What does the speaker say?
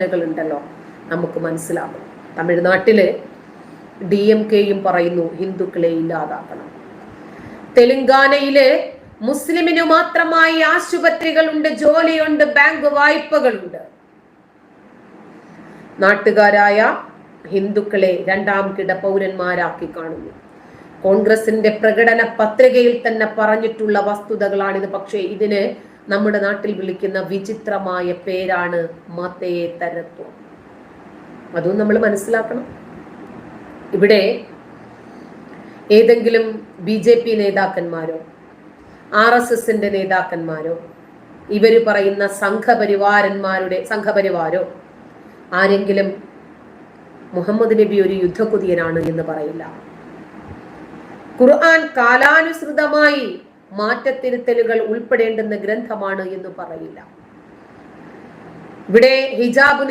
ഉണ്ടല്ലോ നമുക്ക് മനസ്സിലാകും. തമിഴ്നാട്ടിൽ ഡി എം കെയും പറയുന്നു ഹിന്ദുക്കളെ ഇല്ലാതാക്കണം. തെലുങ്കാനയിൽ മുസ്ലിമിനു മാത്രമായി ആശുപത്രികളുണ്ട് ജോലിയുണ്ട് ബാങ്ക് വായ്പകളുണ്ട്. നാട്ടുകാരായ ഹിന്ദുക്കളെ രണ്ടാം കിട പൗരന്മാരാക്കി കാണുന്നു. കോൺഗ്രസിന്റെ പ്രകടന പത്രികയിൽ തന്നെ പറഞ്ഞിട്ടുള്ള വസ്തുതകളാണിത്. പക്ഷേ ഇതിന് നമ്മുടെ നാട്ടിൽ വിളിക്കുന്ന വിചിത്രമായ പേരാണ് മതേതരത്വം. അതും നമ്മൾ മനസ്സിലാക്കണം. ഇവിടെ ഏതെങ്കിലും ബി ജെ പി നേതാക്കന്മാരോ ആർ എസ് എസിന്റെ നേതാക്കന്മാരോ ഇവർ പറയുന്ന സംഘപരിവാരന്മാരുടെ സംഘപരിവാരോ ആരെങ്കിലും മുഹമ്മദ് നബി ഒരു യുദ്ധക്കുതിയനാണ് എന്ന് പറയില്ല. ഖുർആൻ കാലാനുസൃതമായി മാറ്റത്തിരുത്തലുകൾ ഉൾപ്പെടേണ്ടുന്ന ഗ്രന്ഥമാണ് എന്ന് പറയില്ല. ഇവിടെ ഹിജാബ്